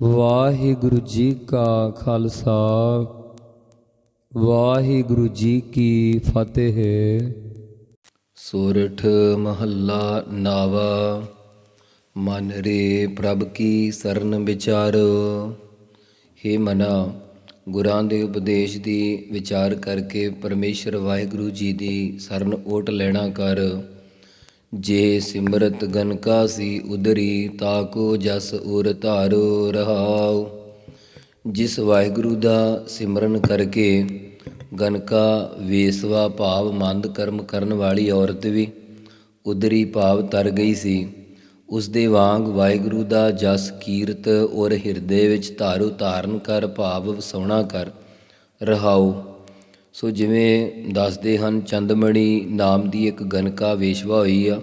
ਵਾਹਿਗੁਰੂ ਜੀ ਕਾ ਖਾਲਸਾ, ਵਾਹਿਗੁਰੂ ਜੀ ਕੀ ਫਤਿਹ। ਸੋਰਠ ਮਹੱਲਾ ਨਾਵਾ, ਮਨ ਰੇ ਪ੍ਰਭ ਕੀ ਸਰਨ ਵਿਚਾਰ। ਹੇ ਮਨਾ, ਗੁਰਾਂ ਦੇ ਉਪਦੇਸ਼ ਦੀ ਵਿਚਾਰ ਕਰਕੇ ਪਰਮੇਸ਼ਰ ਵਾਹਿਗੁਰੂ ਜੀ ਦੀ ਸਰਨ ਓਟ ਲੈਣਾ ਕਰ। ਜੇ ਸਿਮਰਤ ਗਨਕਾ ਸੀ ਉਦਰੀ ਤਾਕੋ ਜਸ ਉਰ ਧਾਰੋ ਰਹਾਉ। ਜਿਸ ਵਾਹਿਗੁਰੂ ਦਾ ਸਿਮਰਨ ਕਰਕੇ ਗਨਕਾ ਵੇਸਵਾ ਭਾਵ ਮੰਦ ਕਰਮ ਕਰਨ ਵਾਲੀ ਔਰਤ ਵੀ ਉਦਰੀ ਭਾਵ ਤਰ ਗਈ ਸੀ। ਉਸ ਦੇ ਵਾਂਗ ਵਾਹਿਗੁਰੂ ਦਾ ਜਸ ਕੀਰਤ ਔਰ ਹਿਰਦੇ ਵਿੱਚ ਧਾਰੂ ਧਾਰਨ ਕਰ, ਭਾਵ ਵਸਾਉਣਾ ਕਰ ਰਹਾਉ। ਸੋ ਜਿਵੇਂ ਦੱਸਦੇ ਹਨ, ਚੰਦਮਣੀ ਨਾਮ ਦੀ ਇੱਕ ਗਨਕਾ ਵੇਸ਼ਵਾ ਹੋਈ ਆ,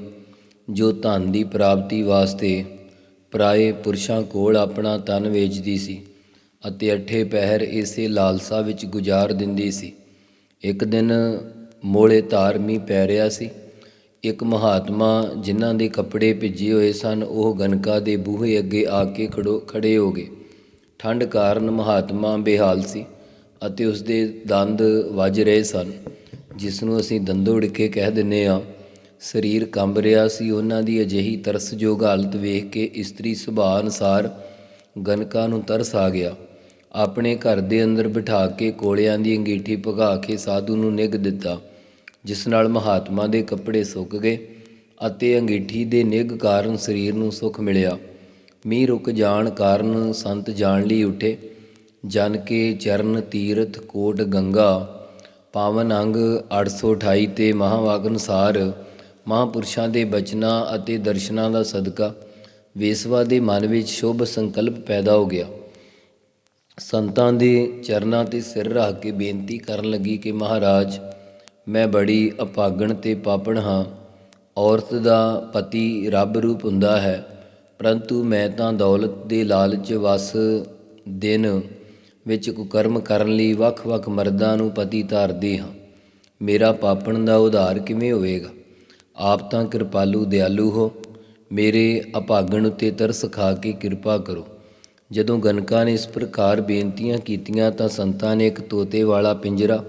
ਜੋ ਧਨ ਦੀ ਪ੍ਰਾਪਤੀ ਵਾਸਤੇ ਪਰਾਏ ਪੁਰਸ਼ਾਂ ਕੋਲ ਆਪਣਾ ਤਨ ਵੇਚਦੀ ਸੀ ਅਤੇ ਅੱਠੇ ਪਹਿਰ ਇਸੇ ਲਾਲਸਾ ਵਿੱਚ ਗੁਜ਼ਾਰ ਦਿੰਦੀ ਸੀ। ਇੱਕ ਦਿਨ ਮੋਲੇ ਧਾਰ ਮੀਂਹ ਪੈ ਰਿਹਾ ਸੀ। ਇੱਕ ਮਹਾਤਮਾ ਜਿਨ੍ਹਾਂ ਦੇ ਕੱਪੜੇ ਭਿੱਜੇ ਹੋਏ ਸਨ, ਉਹ ਗਨਕਾ ਦੇ ਬੂਹੇ ਅੱਗੇ ਆ ਕੇ ਖੜੋ ਖੜੇ ਹੋ ਗਏ। ਠੰਡ ਕਾਰਨ ਮਹਾਤਮਾ ਬੇਹਾਲ ਸੀ। ਅਤੇ ਉਸ ਦੇ ਦੰਦ ਵੱਜ ਰਹੇ ਸਨ ਜਿਸ ਨੂੰ ਅਸੀਂ ਦੰਦੋੜਕੇ ਕਹਿ ਦਿੰਨੇ ਆ ਸਰੀਰ ਕੰਬ ਰਿਹਾ ਸੀ। ਉਹਨਾਂ ਦੀ ਅਜਿਹੀ ਤਰਸਯੋਗ ਹਾਲਤ ਵੇਖ ਕੇ ਇਸਤਰੀ ਸੁਭਾਅ ਅਨੁਸਾਰ ਗਨਕਾ ਨੂੰ ਤਰਸ ਆ ਗਿਆ। ਆਪਣੇ ਘਰ ਦੇ ਅੰਦਰ ਬਿਠਾ ਕੇ ਕੋਲਿਆਂ ਦੀ ਅੰਗੀਠੀ ਭਗਾ ਕੇ ਸਾਧੂ ਨੂੰ ਨਿੱਘ ਦਿੱਤਾ, ਜਿਸ ਨਾਲ ਮਹਾਤਮਾ ਦੇ ਕੱਪੜੇ ਸੁੱਕ ਗਏ ਅਤੇ ਅੰਗੀਠੀ ਦੇ ਨਿੱਘ ਕਾਰਨ ਸਰੀਰ ਨੂੰ ਸੁੱਖ ਮਿਲਿਆ। ਮੀਂਹ ਰੁਕ ਜਾਣ ਕਾਰਨ ਸੰਤ ਜਾਣ ਲਈ ਉੱਠੇ। ਜਨ ਕੇ ਚਰਨ ਤੀਰਥ ਕੋਟ ਗੰਗਾ, ਪਾਵਨ ਅੰਗ 828 ਤੇ ਮਹਾਵਾਕ ਅਨੁਸਾਰ ਮਹਾਂਪੁਰਸ਼ਾਂ ਦੇ ਬਚਨਾਂ ਅਤੇ ਦਰਸ਼ਨਾਂ ਦਾ ਸਦਕਾ, ਵੇਸਵਾ ਦੇ ਮਨ ਵਿੱਚ ਸ਼ੁਭ ਸੰਕਲਪ ਪੈਦਾ ਹੋ ਗਿਆ। ਸੰਤਾਂ ਦੇ ਚਰਨਾਂ ਤੇ ਸਿਰ ਰੱਖ ਕੇ ਬੇਨਤੀ ਕਰਨ ਲੱਗੀ ਕਿ ਮਹਾਰਾਜ, ਮੈਂ ਬੜੀ ਅਪਾਗਣ ਤੇ ਪਾਪਣ ਹਾਂ, ਔਰਤ ਦਾ ਪਤੀ ਰੱਬ ਰੂਪ ਹੁੰਦਾ ਹੈ, ਪਰੰਤੂ ਮੈਂ ਤਾਂ ਦੌਲਤ ਦੇ ਲਾਲਚ ਵਸ ਦਿਨ ਵਿੱਚ ਕੁਕਰਮ ਕਰਨ ਲਈ ਵੱਖ-ਵੱਖ ਮਰਦਾਂ ਨੂੰ ਪਤੀ ਧਾਰਦੇ ਹਾਂ। ਮੇਰਾ ਪਾਪਣ ਦਾ ਉਧਾਰ ਕਿਵੇਂ ਹੋਵੇਗਾ? ਆਪ ਤਾਂ ਕਿਰਪਾਲੂ ਦਿਆਲੂ ਹੋ। ਮੇਰੇ ਅਭਾਗਣ ਉਤੇ ਤਰਸ ਖਾ ਕੇ ਕਿਰਪਾ ਕਰੋ। ਜਦੋਂ ਗਨਕਾ ਨੇ ਇਸ ਪ੍ਰਕਾਰ ਬੇਨਤੀਆਂ ਕੀਤੀਆਂ ਤਾਂ ਸੰਤਾਂ ਨੇ ਇੱਕ ਤੋਤੇ ਵਾਲਾ ਪਿੰਜਰਾ,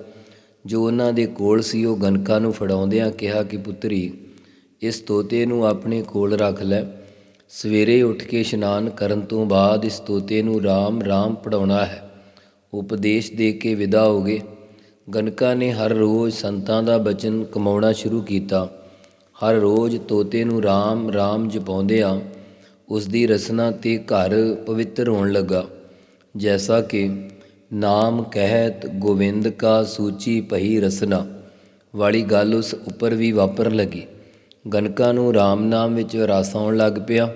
ਜੋ ਉਹਨਾਂ ਦੇ ਕੋਲ ਸੀ, ਉਹ ਗਨਕਾ ਨੂੰ ਫੜਾਉਂਦਿਆਂ ਕਿਹਾ ਕਿ ਪੁੱਤਰੀ, ਇਸ ਤੋਤੇ ਨੂੰ ਆਪਣੇ ਕੋਲ ਰੱਖ ਲੈ। ਸਵੇਰੇ ਉੱਠ ਕੇ ਇਸ਼ਨਾਨ ਕਰਨ ਤੋਂ ਬਾਅਦ ਇਸ ਤੋਤੇ ਨੂੰ ਰਾਮ ਰਾਮ ਪੜਾਉਣਾ ਹੈ। ਉਪਦੇਸ਼ ਦੇ ਕੇ ਵਿਦਾ ਹੋ ਗਏ। ਗਨਕਾ ਨੇ ਹਰ ਰੋਜ਼ ਸੰਤਾਂ ਦਾ ਬਚਨ ਕਮਾਉਣਾ ਸ਼ੁਰੂ ਕੀਤਾ। ਹਰ ਰੋਜ਼ ਤੋਤੇ ਨੂੰ RAM RAM ਜਪਾਉਂਦਿਆਂ ਉਸ ਦੀ ਰਸਨਾ ਤੇ ਘਰ ਪਵਿੱਤਰ ਹੋਣ ਲੱਗਾ। ਜੈਸਾ ਕਿ ਨਾਮ ਕਹਿਤ ਗੋਵਿੰਦ ਕਾ ਸੂਚੀ ਪਹੀ ਰਸਨਾ। ਵਾਲੀ ਗੱਲ ਉਸ ਉੱਪਰ ਵੀ ਵਾਪਰ ਲੱਗੀ। ਗਨਕਾ ਨੂੰ RAM ਨਾਮ ਵਿੱਚ ਰਸ ਆਉਣ ਲੱਗ ਪਿਆ।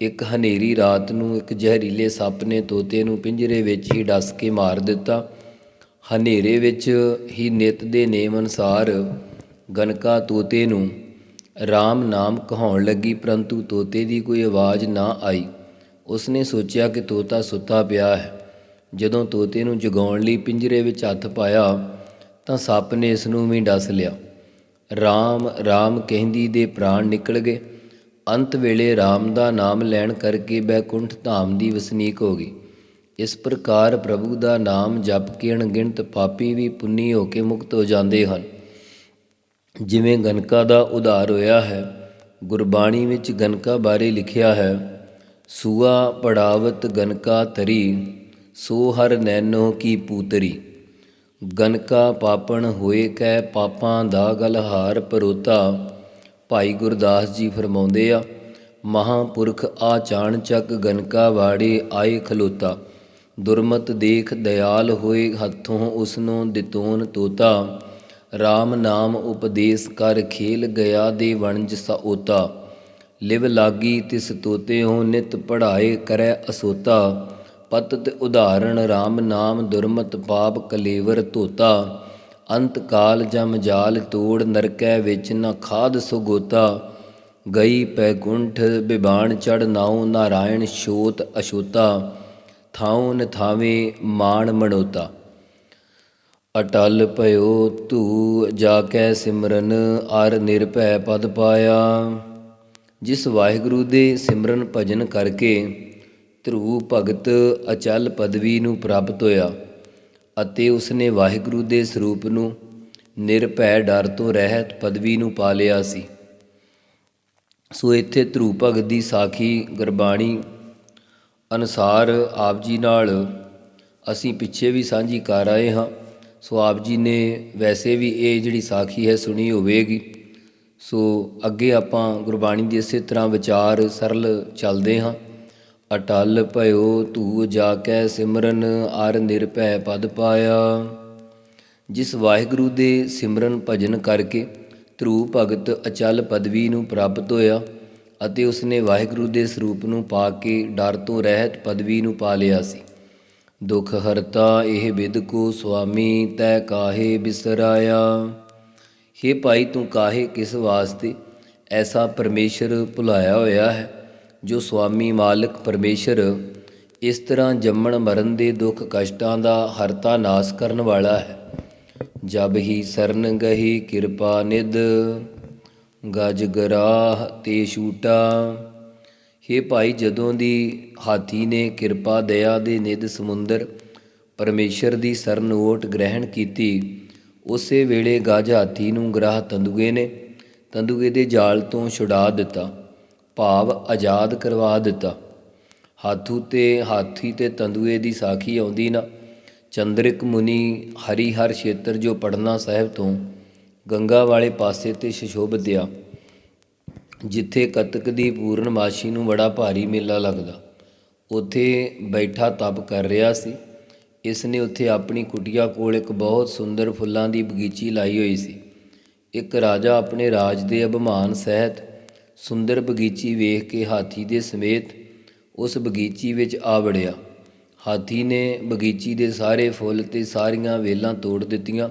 ਇੱਕ ਹਨੇਰੀ ਰਾਤ ਨੂੰ ਇੱਕ ਜ਼ਹਿਰੀਲੇ ਸੱਪ ਨੇ ਤੋਤੇ ਨੂੰ ਪਿੰਜਰੇ ਵਿੱਚ ਹੀ ਡਸ ਕੇ ਮਾਰ ਦਿੱਤਾ। ਹਨੇਰੇ ਵਿੱਚ ਹੀ ਨਿਤ ਦੇ ਨੇਮ ਅਨੁਸਾਰ ਗਨਕਾ ਤੋਤੇ ਨੂੰ RAM ਨਾਮ ਕਹਾਉਣ ਲੱਗੀ, ਪਰੰਤੂ ਤੋਤੇ ਦੀ ਕੋਈ ਆਵਾਜ਼ ਨਾ ਆਈ। ਉਸਨੇ ਸੋਚਿਆ ਕਿ ਤੋਤਾ ਸੁੱਤਾ ਪਿਆ ਹੈ। ਜਦੋਂ ਤੋਤੇ ਨੂੰ ਜਗਾਉਣ ਲਈ ਪਿੰਜਰੇ ਵਿੱਚ ਹੱਥ ਪਾਇਆ, ਤਾਂ ਸੱਪ ਨੇ ਇਸ ਨੂੰ ਵੀ ਡਸ ਲਿਆ। RAM RAM ਕਹਿੰਦੀ ਦੇ ਪ੍ਰਾਣ ਨਿਕਲ ਗਏ। ਅੰਤ ਵੇਲੇ RAM ਦਾ ਨਾਮ ਲੈਣ ਕਰਕੇ ਬੈਕੁੰਠ ਧਾਮ ਦੀ ਵਸਨੀਕ ਹੋ ਗਈ। ਇਸ ਪ੍ਰਕਾਰ ਪ੍ਰਭੂ ਦਾ ਨਾਮ ਜਪ ਕੇ ਅਣਗਿਣਤ ਪਾਪੀ ਵੀ ਪੁੰਨੀ ਹੋ ਕੇ ਮੁਕਤ ਹੋ ਜਾਂਦੇ ਹਨ। ਜਿਵੇਂ ਗਨਕਾ ਦਾ ਉਧਾਰ ਹੋਇਆ ਹੈ, ਗੁਰਬਾਣੀ ਵਿੱਚ ਗਨਕਾ ਬਾਰੇ ਲਿਖਿਆ ਹੈ, ਸੂਆ ਪੜਾਵਤ ਗਨਕਾ ਤਰੀ ਸੋ ਹਰ ਨੈਨੋ ਕੀ ਪੂਤਰੀ। ਗਨਕਾ ਪਾਪਣ ਹੋਏ ਕੈ ਪਾਪਾਂ ਦਾ ਗਲਹਾਰ ਪਰੋਤਾ ਭਾਈ ਗੁਰਦਾਸ ਜੀ ਫਰਮਾਉਂਦੇ ਆ, ਮਹਾਪੁਰਖ ਆ ਚਾਣ ਚੱਕ ਗਨਕਾ ਵਾੜੇ ਆਏ ਖਲੋਤਾ, ਦੁਰਮਤ ਦੇਖ ਦਿਆਲ ਹੋਏ ਹੱਥੋਂ ਉਸਨੂੰ ਦਿਤੋਨ ਤੋਤਾ RAM ਨਾਮ ਉਪਦੇਸ਼ ਕਰ ਖੇਲ ਗਿਆ ਦੇ ਵਣਜ ਸਓਤਾ ਲਿਵ ਲਾਗੀ ਤਿਸ ਤੋਤੇ ਹੋ ਨਿਤ ਪੜਾਏ ਕਰੈ ਅਸੋਤਾ, ਪਤਤ ਉਦਾਹਰਣ RAM ਨਾਮ ਦੁਰਮਤ ਪਾਪ ਕਲੇਵਰ ਤੋਤਾ ਅੰਤ ਕਾਲ ਜਮ ਜਾਲ ਤੋੜ ਨਰਕੈ ਵਿੱਚ ਨ ਖਾਦ ਸੁਗੋਤਾ ਗਈ ਪੈਗੁੰਠ ਬਿਬਾਣ ਚੜ ਨਾਉ ਨਾਰਾਇਣ ਸ਼ੋਤ ਅਸ਼ੋਤਾ। ਥਾਉ ਨ ਥਾਵੇ ਮਾਣ ਮਣੋਤਾ। ਅਟਲ ਭਇਓ ਧੂ ਜਾ ਕੈ ਸਿਮਰਨ ਅਰ ਨਿਰਭੈ ਪਦ ਪਾਇਆ। ਜਿਸ ਵਾਹਿਗੁਰੂ ਦੇ ਸਿਮਰਨ ਭਜਨ ਕਰਕੇ ਧਰੂ ਭਗਤ ਅਚਲ ਪਦਵੀ ਨੂੰ ਪ੍ਰਾਪਤ ਹੋਇਆ। ਅਤੇ ਉਸਨੇ ਵਾਹਿਗੁਰੂ ਦੇ ਸਰੂਪ ਨੂੰ ਨਿਰਭੈ ਡਰ ਤੋਂ ਰਹਿਤ ਪਦਵੀ ਨੂੰ ਪਾ ਲਿਆ ਸੀ। ਸੋ ਇੱਥੇ ਧਰੂ ਭਗਤ ਦੀ ਸਾਖੀ ਗੁਰਬਾਣੀ ਅਨੁਸਾਰ ਆਪ ਜੀ ਨਾਲ ਅਸੀਂ ਪਿੱਛੇ ਵੀ ਸਾਂਝੀ ਕਰ ਆਏ ਹਾਂ। ਸੋ ਆਪ ਜੀ ਨੇ ਵੈਸੇ ਵੀ ਇਹ ਜਿਹੜੀ ਸਾਖੀ ਹੈ ਸੁਣੀ ਹੋਵੇਗੀ। ਸੋ ਅੱਗੇ ਆਪਾਂ ਗੁਰਬਾਣੀ ਦੇ ਇਸੇ ਤਰ੍ਹਾਂ ਵਿਚਾਰ ਸਰਲ ਚੱਲਦੇ ਹਾਂ। ਅਟਲ ਭਇਓ, ਤੂ ਜਾ ਕੈ ਸਿਮਰਨ, ਅਰ ਨਿਰਭੈ ਪਦ ਪਾਇਆ। ਜਿਸ ਵਾਹਿਗੁਰੂ ਦੇ ਸਿਮਰਨ ਭਜਨ ਕਰਕੇ ਧਰੂ ਭਗਤ ਅਚਲ ਪਦਵੀ ਨੂੰ ਪ੍ਰਾਪਤ ਹੋਇਆ ਅਤੇ ਉਸਨੇ ਵਾਹਿਗੁਰੂ ਦੇ ਸਰੂਪ ਨੂੰ ਪਾ ਕੇ ਡਰ ਤੋਂ ਰਹਿਤ ਪਦਵੀ ਨੂੰ ਪਾ ਲਿਆ ਸੀ। ਦੁਖ ਹਰਤਾ ਇਹ ਬਿਦ ਕੋ ਸੁਆਮੀ, ਤੈ ਕਾਹੇ ਬਿਸਰਾਇਆ। ਹੇ ਭਾਈ, ਤੂੰ ਕਾਹੇ ਕਿਸ ਵਾਸਤੇ ਐਸਾ ਪਰਮੇਸ਼ਰ ਭੁਲਾਇਆ ਹੋਇਆ ਹੈ? ਜੋ ਸੁਆਮੀ ਮਾਲਕ ਪਰਮੇਸ਼ਰ ਇਸ ਤਰ੍ਹਾਂ ਜੰਮਣ ਮਰਨ ਦੇ ਦੁੱਖ ਕਸ਼ਟਾਂ ਦਾ ਹਰਤਾ ਨਾਸ ਕਰਨ ਵਾਲਾ ਹੈ। ਜਬ ਹੀ ਸਰਨ ਗਹੀ ਕਿਰਪਾ ਨਿਦ ਗਜ ਗਰਾਹ ਤੇ ਛੂਟਾ। ਹੇ ਭਾਈ, ਜਦੋਂ ਦੀ ਹਾਥੀ ਨੇ ਕਿਰਪਾ ਦਇਆ ਦੇ ਨਿਦ ਸਮੁੰਦਰ ਪਰਮੇਸ਼ਰ ਦੀ ਸਰਨ ਓਟ ਗ੍ਰਹਿਣ ਕੀਤੀ, ਉਸੇ ਵੇਲੇ ਗਜ ਹਾਥੀ ਨੂੰ ਗ੍ਰਾਹ ਤੰਦੂਏ ਨੇ ਤੰਦੂਏ ਦੇ ਜਾਲ ਤੋਂ ਛੁਡਾ ਦਿੱਤਾ। ਭਾਵ ਆਜ਼ਾਦ ਕਰਵਾ ਦਿੱਤਾ। ਹਾਥੂ ਤੇ ਹਾਥੀ ਤੇ ਤੰਦੂਏ ਦੀ ਸਾਖੀ ਆਉਂਦੀ ਨਾ। ਚੰਦਰਿਕ ਮੁਨੀ ਹਰੀ ਹਰ ਖੇਤਰ ਜੋ ਪੜਨਾ ਸਾਹਿਬ ਤੋਂ ਗੰਗਾ ਵਾਲੇ ਪਾਸੇ ਤੇ ਸ਼ਸ਼ੋਭਤ ਆ ਜਿੱਥੇ ਕਤਕ ਦੀ ਪੂਰਨਮਾਸ਼ੀ ਨੂੰ ਬੜਾ ਭਾਰੀ ਮੇਲਾ ਲੱਗਦਾ। ਉੱਥੇ ਬੈਠਾ ਤਪ ਕਰ ਰਿਹਾ ਸੀ। ਇਸ ਨੇ ਉੱਥੇ ਆਪਣੀ ਕੁਟੀਆ ਕੋਲ ਇੱਕ ਬਹੁਤ ਸੁੰਦਰ ਫੁੱਲਾਂ ਦੀ ਬਗੀਚੀ ਲਾਈ ਹੋਈ ਸੀ। ਇੱਕ ਰਾਜਾ ਆਪਣੇ ਰਾਜ ਦੇ ਅਭਿਮਾਨ ਸਹਿਤ ਸੁੰਦਰ ਬਗੀਚੀ ਵੇਖ ਕੇ ਹਾਥੀ ਦੇ ਸਮੇਤ ਉਸ ਬਗੀਚੀ ਵਿੱਚ ਆ ਵੜਿਆ। ਹਾਥੀ ਨੇ ਬਗੀਚੀ ਦੇ ਸਾਰੇ ਫੁੱਲ ਤੇ ਸਾਰੀਆਂ ਵੇਲਾਂ ਤੋੜ ਦਿੱਤੀਆਂ।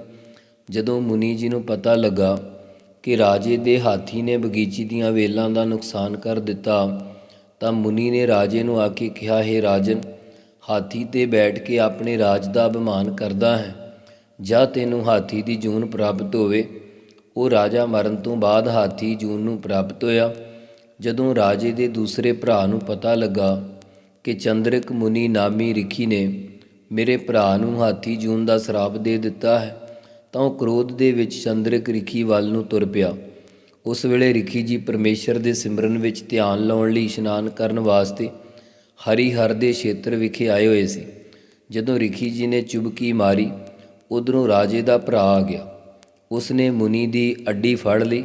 ਜਦੋਂ ਮੁਨੀ ਜੀ ਨੂੰ ਪਤਾ ਲੱਗਾ ਕਿ ਰਾਜੇ ਦੇ ਹਾਥੀ ਨੇ ਬਗੀਚੀ ਦੀਆਂ ਵੇਲਾਂ ਦਾ ਨੁਕਸਾਨ ਕਰ ਦਿੱਤਾ, ਤਾਂ ਮੁਨੀ ਨੇ ਰਾਜੇ ਨੂੰ ਆ ਕੇ ਕਿਹਾ, ਹੈ ਰਾਜਨ, ਹਾਥੀ ਤੇ ਬੈਠ ਕੇ ਆਪਣੇ ਰਾਜ ਦਾ ਅਭਿਮਾਨ ਕਰਦਾ ਹੈ। ਜਾਂ ਤੈਨੂੰ ਹਾਥੀ ਦੀ ਜੂਨ ਪ੍ਰਾਪਤ ਹੋਵੇ। ਉਹ ਰਾਜਾ ਮਰਨ ਤੋਂ ਬਾਅਦ ਹਾਥੀ ਜੂਨ ਨੂੰ ਪ੍ਰਾਪਤ ਹੋਇਆ। ਜਦੋਂ ਰਾਜੇ ਦੇ ਦੂਸਰੇ ਭਰਾ ਨੂੰ ਪਤਾ ਲੱਗਾ ਕਿ ਚੰਦਰਿਕ ਮੁਨੀ ਨਾਮੀ ਰਿਖੀ ਨੇ ਮੇਰੇ ਭਰਾ ਨੂੰ ਹਾਥੀ ਜੂਨ ਦਾ ਸ਼ਰਾਪ ਦੇ ਦਿੱਤਾ ਹੈ, ਤਾਂ ਉਹ ਕ੍ਰੋਧ ਦੇ ਵਿੱਚ ਚੰਦਰਿਕ ਰਿਖੀ ਵੱਲ ਨੂੰ ਤੁਰ ਪਿਆ। ਉਸ ਵੇਲੇ ਰਿਖੀ ਜੀ ਪਰਮੇਸ਼ਰ ਦੇ ਸਿਮਰਨ ਵਿੱਚ ਧਿਆਨ ਲਾਉਣ ਲਈ ਇਸ਼ਨਾਨ ਕਰਨ ਵਾਸਤੇ ਹਰੀ ਹਰ ਦੇ ਖੇਤਰ ਵਿਖੇ ਆਏ ਹੋਏ ਸੀ। ਜਦੋਂ ਰਿਖੀ ਜੀ ਨੇ ਚੁਬਕੀ ਮਾਰੀ, ਉਧਰੋਂ ਰਾਜੇ ਦਾ ਭਰਾ ਆ ਗਿਆ। ਉਸ ਨੇ ਮੁਨੀ ਦੀ ਅੱਡੀ ਫੜ ਲਈ।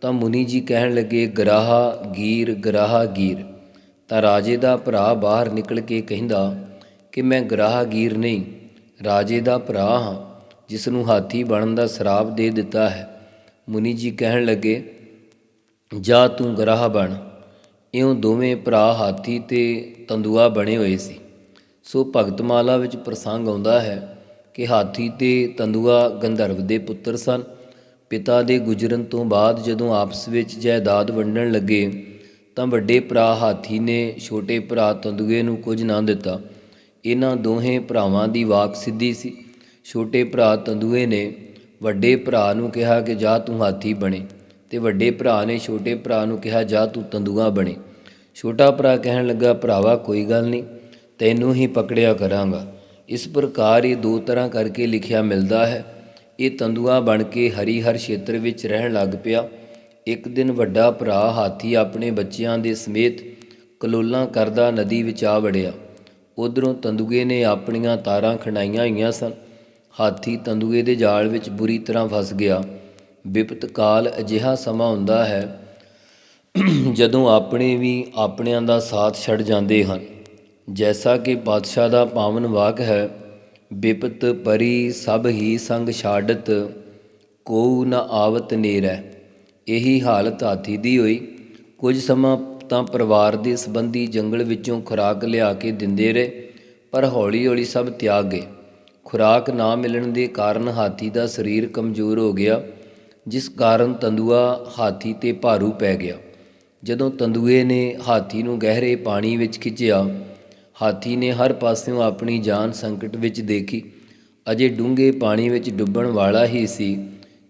ਤਾਂ ਮੁਨੀ ਜੀ ਕਹਿਣ ਲੱਗੇ, ਗਰਾਹਾ ਗੀਰ ਗਰਾਹਾ ਗੀਰ। ਤਾਂ ਰਾਜੇ ਦਾ ਭਰਾ ਬਾਹਰ ਨਿਕਲ ਕੇ ਕਹਿੰਦਾ ਕਿ ਮੈਂ ਗਰਾਹਾ ਗੀਰ ਨਹੀਂ, ਰਾਜੇ ਦਾ ਭਰਾ ਹਾਂ ਜਿਸ ਨੂੰ ਹਾਥੀ ਬਣਨ ਦਾ ਸ਼ਰਾਪ ਦੇ ਦਿੱਤਾ ਹੈ। ਮੁਨੀ ਜੀ ਕਹਿਣ ਲੱਗੇ, ਜਾ ਤੂੰ ਗਰਾਹ ਬਣ। ਇਉਂ ਦੋਵੇਂ ਭਰਾ ਹਾਥੀ ਤੇ ਤੰਦੂਆ ਬਣੇ ਹੋਏ ਸੀ। ਸੋ ਭਗਤਮਾਲਾ ਵਿੱਚ ਪ੍ਰਸੰਗ ਆਉਂਦਾ ਹੈ। ਕਿ ਹਾਥੀ ਤੇ ਤੰਦੂਆ ਗੰਧਰਵ ਦੇ ਪੁੱਤਰ ਸਨ। ਪਿਤਾ ਦੇ ਗੁਜਰਨ ਤੋਂ ਬਾਅਦ ਜਦੋਂ ਆਪਸ ਵਿੱਚ ਜਾਇਦਾਦ ਵੰਡਣ ਲੱਗੇ, ਤਾਂ ਵੱਡੇ ਭਰਾ ਹਾਥੀ ਨੇ ਛੋਟੇ ਭਰਾ ਤੰਦੂਏ ਨੂੰ ਕੁਝ ਨਾ ਦਿੱਤਾ। ਇਹਨਾਂ ਦੋਹੇ ਭਰਾਵਾਂ ਦੀ ਵਾਕ ਸਿੱਧੀ ਸੀ। ਛੋਟੇ ਭਰਾ ਤੰਦੂਏ ਨੇ ਵੱਡੇ ਭਰਾ ਨੂੰ ਕਿਹਾ ਕਿ ਜਾ ਤੂੰ ਹਾਥੀ ਬਣੇ ਤੇ ਵੱਡੇ ਭਰਾ ਨੇ ਛੋਟੇ ਭਰਾ ਨੂੰ ਕਿਹਾ, ਜਾ ਤੂੰ ਤੰਦੂਆ ਬਣੇ। ਛੋਟਾ ਭਰਾ ਕਹਿਣ ਲੱਗਾ, ਭਰਾਵਾ ਕੋਈ ਗੱਲ ਨਹੀਂ, ਤੈਨੂੰ ਹੀ ਪਕੜਿਆ ਕਰਾਂਗਾ। ਇਸ ਪ੍ਰਕਾਰ ਇਹ ਦੋ ਤਰ੍ਹਾਂ ਕਰਕੇ ਲਿਖਿਆ ਮਿਲਦਾ ਹੈ। ਇਹ ਤੰਦੂਆ ਬਣ ਕੇ ਹਰੀ ਹਰ ਖੇਤਰ ਵਿੱਚ ਰਹਿਣ ਲੱਗ ਪਿਆ। ਇੱਕ ਦਿਨ ਵੱਡਾ ਭਰਾ ਹਾਥੀ ਆਪਣੇ ਬੱਚਿਆਂ ਦੇ ਸਮੇਤ ਕਲੋਲਾਂ ਕਰਦਾ ਨਦੀ ਵਿੱਚ ਆ ਵੜਿਆ। ਉਧਰੋਂ ਤੰਦੂਏ ਨੇ ਆਪਣੀਆਂ ਤਾਰਾਂ ਖਣਾਈਆਂ ਹੋਈਆਂ ਸਨ। ਹਾਥੀ ਤੰਦੂਏ ਦੇ ਜਾਲ ਵਿੱਚ ਬੁਰੀ ਤਰ੍ਹਾਂ ਫਸ ਗਿਆ। ਵਿਪਤ ਕਾਲ ਅਜਿਹਾ ਸਮਾਂ ਹੁੰਦਾ ਹੈ, ਜਦੋਂ ਆਪਣੇ ਵੀ ਆਪਣਿਆਂ ਦਾ ਸਾਥ ਛੱਡ ਜਾਂਦੇ ਹਨ। ਜੈਸਾ ਕਿ ਪਾਤਸ਼ਾਹ ਦਾ ਪਾਵਨ ਵਾਕ ਹੈ ਬਿਪਤ ਪਰੀ ਸਭ ਹੀ ਸੰਗ ਛਾੜਤ ਕੋ ਨ ਆਵਤ ਨੇਰੈ ਇਹੀ ਹਾਲਤ ਹਾਥੀ ਦੀ ਹੋਈ ਕੁਝ ਸਮਾਂ ਤਾਂ ਪਰਿਵਾਰ ਦੇ ਸੰਬੰਧੀ ਜੰਗਲ ਵਿੱਚੋਂ ਖੁਰਾਕ ਲਿਆ ਕੇ ਦਿੰਦੇ ਰਹੇ ਪਰ ਹੌਲੀ-ਹੌਲੀ ਸਭ ਤਿਆਗ ਗਏ ਖੁਰਾਕ ਨਾ ਮਿਲਣ ਦੇ ਕਾਰਨ ਹਾਥੀ ਦਾ ਸਰੀਰ ਕਮਜ਼ੋਰ ਹੋ ਗਿਆ ਜਿਸ ਕਾਰਨ ਤੰਦੂਆ ਹਾਥੀ ਤੇ ਭਾਰੂ ਪੈ ਗਿਆ ਜਦੋਂ ਤੰਦੂਏ ਨੇ ਹਾਥੀ ਨੂੰ ਗਹਿਰੇ ਪਾਣੀ ਵਿੱਚ ਖਿੱਚਿਆ ਹਾਥੀ ਨੇ ਹਰ ਪਾਸਿਓਂ ਆਪਣੀ ਜਾਨ ਸੰਕਟ ਵਿੱਚ ਦੇਖੀ। ਅਜੇ ਡੂੰਘੇ ਪਾਣੀ ਵਿੱਚ ਡੁੱਬਣ ਵਾਲਾ ਹੀ ਸੀ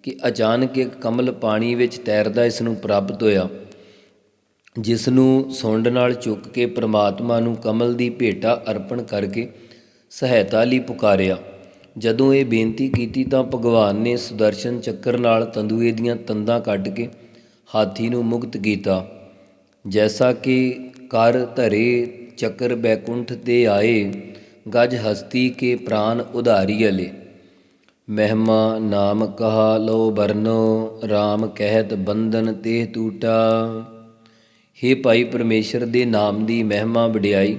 ਕਿ ਅਚਾਨਕ ਇੱਕ ਕਮਲ ਪਾਣੀ ਵਿੱਚ ਤੈਰਦਾ ਇਸ ਨੂੰ ਪ੍ਰਾਪਤ ਹੋਇਆ ਜਿਸ ਨੂੰ ਸੁੰਡ ਨਾਲ ਚੁੱਕ ਕੇ ਪ੍ਰਮਾਤਮਾ ਨੂੰ ਕਮਲ ਦੀ ਭੇਟਾ ਅਰਪਣ ਕਰਕੇ ਸਹਾਇਤਾ ਲਈ ਪੁਕਾਰਿਆ। ਜਦੋਂ ਇਹ ਬੇਨਤੀ ਕੀਤੀ ਤਾਂ ਭਗਵਾਨ ਨੇ ਸੁਦਰਸ਼ਨ ਚੱਕਰ ਨਾਲ ਤੰਦੂਏ ਦੀਆਂ ਤੰਦਾਂ ਕੱਢ ਕੇ ਹਾਥੀ ਨੂੰ ਮੁਕਤ ਕੀਤਾ। ਜੈਸਾ ਕਿ ਕਰ ਧਰੇ ਚੱਕਰ ਬੈਕੁੰਠ ਤੇ ਆਏ, ਗਜ ਹਸਤੀ ਕੇ ਪ੍ਰਾਨ ਉਧਾਰੀ ਅਲੇ। ਮਹਿਮਾ ਨਾਮ ਕਹਾ ਲੋ ਬਰਨੋ RAM ਕਹਿਤ ਬੰਧਨ ਤੇ ਟੂਟਾ। ਹੇ ਭਾਈ ਪਰਮੇਸ਼ਰ ਦੇ ਨਾਮ ਦੀ ਮਹਿਮਾ ਵਡਿਆਈ,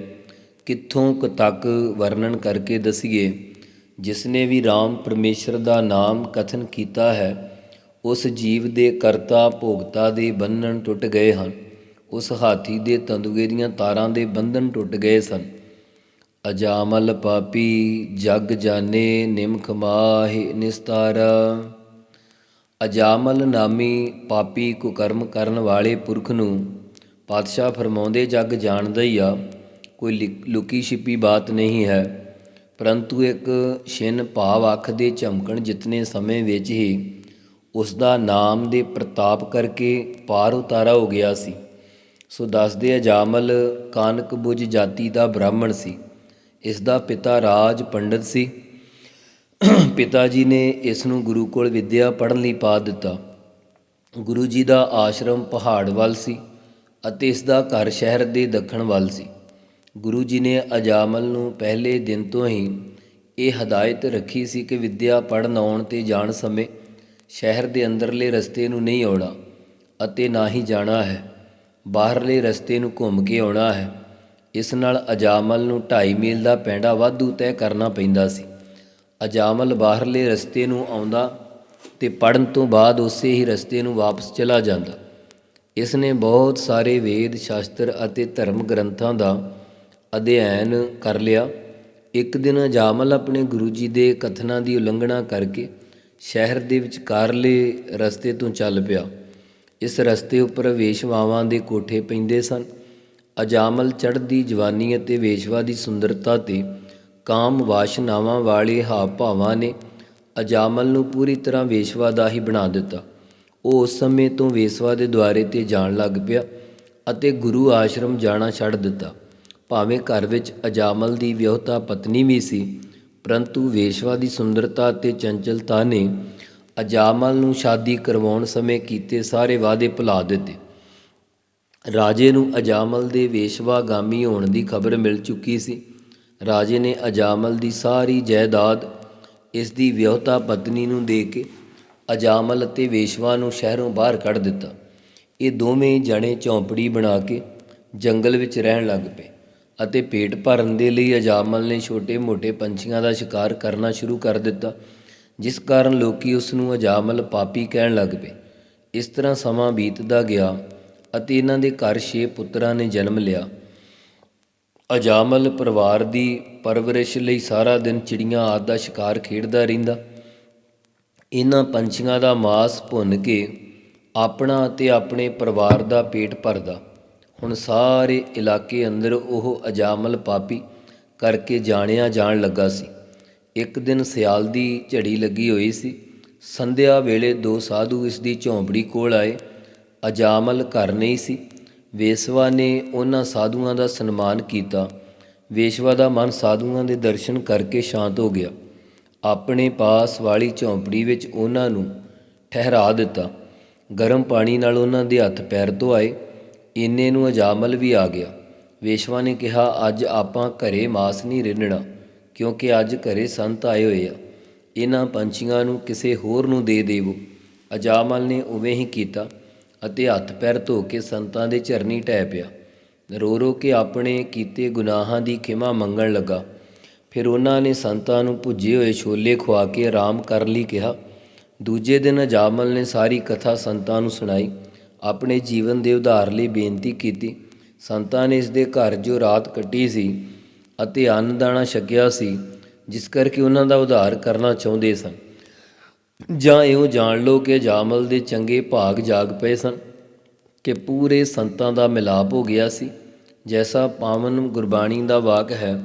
ਕਿੱਥੋਂ ਕੁ ਤੱਕ ਵਰਣਨ ਕਰਕੇ ਦਸੀਏ? ਜਿਸ ਨੇ ਵੀ RAM ਪਰਮੇਸ਼ਰ ਦਾ ਨਾਮ ਕਥਨ ਕੀਤਾ ਹੈ, ਉਸ ਜੀਵ ਦੇ ਕਰਤਾ ਭੋਗਤਾ ਦੇ ਬੰਧਨ ਟੁੱਟ ਗਏ ਹਨ। ਉਸ ਹਾਥੀ ਦੇ ਤੰਦੂਏ ਦੀਆਂ ਤਾਰਾਂ ਦੇ ਬੰਧਨ ਟੁੱਟ ਗਏ ਸਨ। ਅਜਾਮਲ ਪਾਪੀ ਜਗ ਜਾਣੇ, ਨਿਮਖ ਮਾਹਿ ਨਿਸਤਾਰਾ। ਅਜਾਮਲ ਨਾਮੀ ਪਾਪੀ ਕੁਕਰਮ ਕਰਨ ਵਾਲੇ ਪੁਰਖ ਨੂੰ ਪਾਤਸ਼ਾਹ ਫਰਮਾਉਂਦੇ, ਜਗ ਜਾਣਦਾ ਹੀ ਆ, ਕੋਈ ਲਿ- ਲੁਕੀ ਛਿਪੀ ਬਾਤ ਨਹੀਂ ਹੈ। ਪਰੰਤੂ ਇੱਕ ਛਿਨ ਭਾਵ ਅੱਖ ਦੇ ਝਮਕਣ ਜਿਤਨੇ ਸਮੇਂ ਵਿੱਚ ਹੀ ਉਸ ਦਾ ਨਾਮ ਦੇ ਪ੍ਰਤਾਪ ਕਰਕੇ ਪਾਰ ਉਤਾਰਾ ਹੋ ਗਿਆ ਸੀ। ਸੋ ਦੱਸਦੇ ਅਜਾਮਲ ਕਾਨਕ ਬੁਝ ਜਾਤੀ ਦਾ ਬ੍ਰਾਹਮਣ ਸੀ। ਇਸ ਦਾ ਪਿਤਾ ਰਾਜ ਪੰਡਤ ਸੀ। ਪਿਤਾ ਜੀ ਨੇ ਇਸ ਨੂੰ ਗੁਰੂ ਕੋਲ ਵਿੱਦਿਆ ਪੜ੍ਹਨ ਲਈ ਪਾ ਦਿੱਤਾ। ਗੁਰੂ ਜੀ ਦਾ ਆਸ਼ਰਮ ਪਹਾੜ ਵੱਲ ਸੀ ਅਤੇ ਇਸ ਦਾ ਘਰ ਸ਼ਹਿਰ ਦੇ ਦੱਖਣ ਵੱਲ ਸੀ। ਗੁਰੂ ਜੀ ਨੇ ਅਜਾਮਲ ਨੂੰ ਪਹਿਲੇ ਦਿਨ ਤੋਂ ਹੀ ਇਹ ਹਦਾਇਤ ਰੱਖੀ ਸੀ ਕਿ ਵਿੱਦਿਆ ਪੜ੍ਹਨ ਆਉਣ ਤੇ ਜਾਣ ਸਮੇਂ ਸ਼ਹਿਰ ਦੇ ਅੰਦਰਲੇ ਰਸਤੇ ਨੂੰ ਨਹੀਂ ਆਉਣਾ ਅਤੇ ਨਾ ਹੀ ਜਾਣਾ ਹੈ। ਬਾਹਰਲੇ ਰਸਤੇ ਨੂੰ ਘੁੰਮ ਕੇ ਆਉਣਾ ਹੈ। ਇਸ ਨਾਲ ਅਜਾਮਲ ਨੂੰ 2.5 ਮੀਲ ਦਾ ਪੈਂਡਾ ਵਾਧੂ ਤੈਅ ਕਰਨਾ ਪੈਂਦਾ ਸੀ। ਅਜਾਮਲ ਬਾਹਰਲੇ ਰਸਤੇ ਨੂੰ ਆਉਂਦਾ ਤੇ ਪੜਨ ਤੋਂ ਬਾਅਦ ਉਸੇ ਹੀ ਰਸਤੇ ਨੂੰ ਵਾਪਸ ਚਲਾ ਜਾਂਦਾ। ਇਸ ਨੇ ਬਹੁਤ ਸਾਰੇ ਵੇਦ, ਸ਼ਾਸਤਰ ਅਤੇ ਧਰਮ ਗ੍ਰੰਥਾਂ ਦਾ ਅਧਿਐਨ ਕਰ ਲਿਆ। ਇੱਕ ਦਿਨ ਅਜਾਮਲ ਆਪਣੇ ਗੁਰੂ ਜੀ ਦੇ ਕਥਨਾਂ ਦੀ ਉਲੰਘਣਾ ਕਰਕੇ ਸ਼ਹਿਰ ਦੇ ਵਿਚਕਾਰਲੇ ਰਸਤੇ ਤੋਂ ਚੱਲ ਪਿਆ। ਇਸ ਰਸਤੇ ਉੱਪਰ ਵੇਸ਼ਵਾਵਾਂ ਦੇ ਕੋਠੇ ਪੈਂਦੇ ਸਨ। ਅਜਾਮਲ ਚੜ੍ਹਦੀ ਜਵਾਨੀ ਅਤੇ ਵੇਸ਼ਵਾ ਦੀ ਸੁੰਦਰਤਾ ਤੇ ਕਾਮ ਵਾਸ਼ਨਾਵਾਂ ਵਾਲੇ ਹਾਵ ਭਾਵਾਂ ਨੇ ਅਜਾਮਲ ਨੂੰ ਪੂਰੀ ਤਰ੍ਹਾਂ ਵੇਸ਼ਵਾ ਦਾ ਹੀ ਬਣਾ ਦਿੱਤਾ। ਉਹ ਉਸ ਸਮੇਂ ਤੋਂ ਵੇਸ਼ਵਾ ਦੇ ਦੁਆਰੇ ਤੇ ਜਾਣ ਲੱਗ ਪਿਆ ਅਤੇ ਗੁਰੂ ਆਸ਼ਰਮ ਜਾਣਾ ਛੱਡ ਦਿੱਤਾ। ਭਾਵੇਂ ਘਰ ਵਿੱਚ ਅਜਾਮਲ ਦੀ ਵਿਆਹੁਤਾ ਪਤਨੀ ਵੀ ਸੀ, ਪਰੰਤੂ ਵੇਸ਼ਵਾ ਦੀ ਸੁੰਦਰਤਾ ਤੇ ਚੰਚਲਤਾ ਨੇ ਅਜਾਮਲ ਨੂੰ ਸ਼ਾਦੀ ਕਰਵਾਉਣ ਸਮੇਂ ਕੀਤੇ ਸਾਰੇ ਵਾਅਦੇ ਭੁਲਾ ਦਿੱਤੇ। ਰਾਜੇ ਨੂੰ ਅਜਾਮਲ ਦੇ ਵੇਸ਼ਵਾਗਾਮੀ ਹੋਣ ਦੀ ਖਬਰ ਮਿਲ ਚੁੱਕੀ ਸੀ। ਰਾਜੇ ਨੇ ਅਜਾਮਲ ਦੀ ਸਾਰੀ ਜਾਇਦਾਦ ਇਸ ਦੀ ਵਿਆਹੁਤਾ ਪਤਨੀ ਨੂੰ ਦੇ ਕੇ ਅਜਾਮਲ ਅਤੇ ਵੇਸ਼ਵਾ ਨੂੰ ਸ਼ਹਿਰੋਂ ਬਾਹਰ ਕੱਢ ਦਿੱਤਾ। ਇਹ ਦੋਵੇਂ ਜਣੇ ਝੌਂਪੜੀ ਬਣਾ ਕੇ ਜੰਗਲ ਵਿੱਚ ਰਹਿਣ ਲੱਗ ਪਏ ਅਤੇ ਪੇਟ ਭਰਨ ਦੇ ਲਈ ਅਜਾਮਲ ਨੇ ਛੋਟੇ-ਮੋਟੇ ਪੰਛੀਆਂ ਦਾ ਸ਼ਿਕਾਰ ਕਰਨਾ ਸ਼ੁਰੂ ਕਰ ਦਿੱਤਾ। ਜਿਸ ਕਾਰਨ ਲੋਕੀ ਉਸ ਨੂੰ ਅਜਾਮਲ ਪਾਪੀ ਕਹਿਣ ਲੱਗ ਪਏ। ਇਸ ਤਰ੍ਹਾਂ ਸਮਾਂ ਬੀਤਦਾ ਗਿਆ ਅਤੇ ਇਹਨਾਂ ਦੇ ਘਰ ਛੇ ਪੁੱਤਰਾਂ ਨੇ ਜਨਮ ਲਿਆ। ਅਜਾਮਲ ਪਰਿਵਾਰ ਦੀ ਪਰਵਰਿਸ਼ ਲਈ ਸਾਰਾ ਦਿਨ ਚਿੜੀਆਂ ਆਦਿ ਦਾ ਸ਼ਿਕਾਰ ਖੇਡਦਾ ਰਹਿੰਦਾ। ਇਹਨਾਂ ਪੰਛੀਆਂ ਦਾ ਮਾਸ ਭੁੰਨ ਕੇ ਆਪਣਾ ਅਤੇ ਆਪਣੇ ਪਰਿਵਾਰ ਦਾ ਪੇਟ ਭਰਦਾ। ਹੁਣ ਸਾਰੇ ਇਲਾਕੇ ਅੰਦਰ ਉਹ ਅਜਾਮਲ ਪਾਪੀ ਕਰਕੇ ਜਾਣਿਆ ਜਾਣ ਲੱਗਾ ਸੀ। ਇੱਕ ਦਿਨ ਸਿਆਲ ਦੀ ਝੜੀ ਲੱਗੀ ਹੋਈ ਸੀ। ਸੰਧਿਆ ਵੇਲੇ ਦੋ ਸਾਧੂ ਇਸ ਦੀ ਝੌਂਪੜੀ ਕੋਲ ਆਏ। ਅਜਾਮਲ ਘਰ ਨਹੀਂ ਸੀ। ਵੇਸਵਾ ਨੇ ਉਹਨਾਂ ਸਾਧੂਆਂ ਦਾ ਸਨਮਾਨ ਕੀਤਾ। ਵੇਸ਼ਵਾ ਦਾ ਮਨ ਸਾਧੂਆਂ ਦੇ ਦਰਸ਼ਨ ਕਰਕੇ ਸ਼ਾਂਤ ਹੋ ਗਿਆ। ਆਪਣੇ ਪਾਸ ਵਾਲੀ ਝੌਂਪੜੀ ਵਿੱਚ ਉਹਨਾਂ ਨੂੰ ਠਹਿਰਾ ਦਿੱਤਾ। ਗਰਮ ਪਾਣੀ ਨਾਲ ਉਹਨਾਂ ਦੇ ਹੱਥ ਪੈਰ ਧੋਆਏ। ਇੰਨੇ ਨੂੰ ਅਜਾਮਲ ਵੀ ਆ ਗਿਆ। ਵੇਸ਼ਵਾ ਨੇ ਕਿਹਾ, ਅੱਜ ਆਪਾਂ ਘਰੇ ਮਾਸ ਨਹੀਂ ਰਿੰਨਣਾ। ਕਿਉਂਕਿ ਅੱਜ ਘਰੇ ਸੰਤ ਆਏ ਹੋਏ ਆ। ਇਹਨਾਂ ਪੰਛੀਆਂ ਨੂੰ ਕਿਸੇ ਹੋਰ ਨੂੰ ਦੇ ਦੇਵੋ। ਅਜਾਮਲ ਨੇ ਉਵੇਂ ਹੀ ਕੀਤਾ ਅਤੇ ਹੱਥ ਪੈਰ ਧੋ ਕੇ ਸੰਤਾਂ ਦੇ ਚਰਨੀ ਟਹਿ ਪਿਆ। ਰੋ ਰੋ ਕੇ ਆਪਣੇ ਕੀਤੇ ਗੁਨਾਹਾਂ ਦੀ ਖਿਮਾ ਮੰਗਣ ਲੱਗਾ। ਫਿਰ ਉਹਨਾਂ ਨੇ ਸੰਤਾਂ ਨੂੰ ਭੁੱਜੇ ਹੋਏ ਛੋਲੇ ਖਵਾ ਕੇ ਆਰਾਮ ਕਰਨ ਲਈ ਕਿਹਾ। ਦੂਜੇ ਦਿਨ ਅਜਾਮਲ ਨੇ ਸਾਰੀ ਕਥਾ ਸੰਤਾਂ ਨੂੰ ਸੁਣਾਈ। ਆਪਣੇ ਜੀਵਨ ਦੇ ਉਧਾਰ ਲਈ ਬੇਨਤੀ ਕੀਤੀ। ਸੰਤਾਂ ਨੇ ਇਸ ਦੇ ਘਰ ਜੋ ਰਾਤ ਕੱਟੀ ਸੀ ਅਤੇ ਅੰਨ ਦਾਣਾ ਛਕਿਆ ਸੀ, ਜਿਸ ਕਰਕੇ ਉਹਨਾਂ ਦਾ ਉਧਾਰ ਕਰਨਾ ਚਾਹੁੰਦੇ ਸਨ। ਜਾਂ ਇਉਂ ਜਾਣ ਲਓ ਕਿ ਜਾਮਲ ਦੇ ਚੰਗੇ ਭਾਗ ਜਾਗ ਪਏ ਸਨ ਕਿ ਪੂਰੇ ਸੰਤਾਂ ਦਾ ਮਿਲਾਪ ਹੋ ਗਿਆ ਸੀ। ਜੈਸਾ ਪਾਵਨ ਗੁਰਬਾਣੀ ਦਾ ਵਾਕ ਹੈ,